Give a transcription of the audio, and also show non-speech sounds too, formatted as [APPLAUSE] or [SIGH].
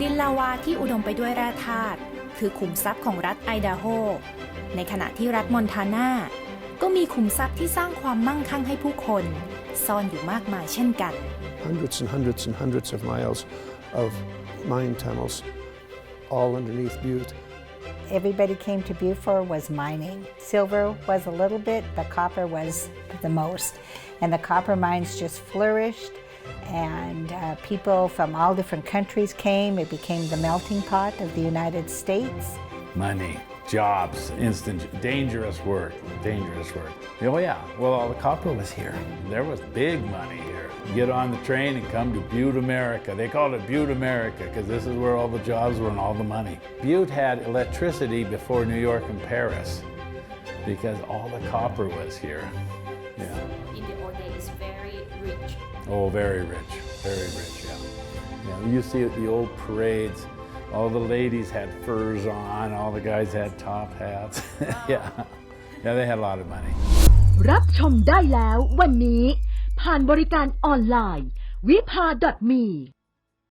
ดินลาวาที่อุดมไปด้วยแร่ธาตุคือขุมทรัพย์ของรัฐไอดาโฮ ในขณะที่รัฐมอนทานาก็มีขุมทรัพย์ที่สร้างความมั่งคั่งให้ผู้คน ซ่อนอยู่มากมายเช่นกัน hundreds and hundreds and hundreds of miles of mine tunnels all underneath Butte. Everybody came to Beaufort was mining. Silver was a little bit, but copper was the most. And the copper mines just flourished, and uh, people from all different countries came. It became the melting pot of the United States. money, jobs, instant, dangerous work, dangerous work. Oh yeah, well all the copper was here. There was big money here Get on the train and come to Butte, America. They called it Butte, America because this is where all the jobs were and all the money. Butte had electricity before New York and Paris because all the copper was here. Yeah. In the old days very rich Oh, very rich, very rich, yeah. yeah. You see at the old parades, all the ladies had furs on, all the guys had top hats. [LAUGHS] yeah. Yeah, they had a lot of money. รับชมได้แล้ววันนี้ ผ่านบริการออนไลน์ วิภา .me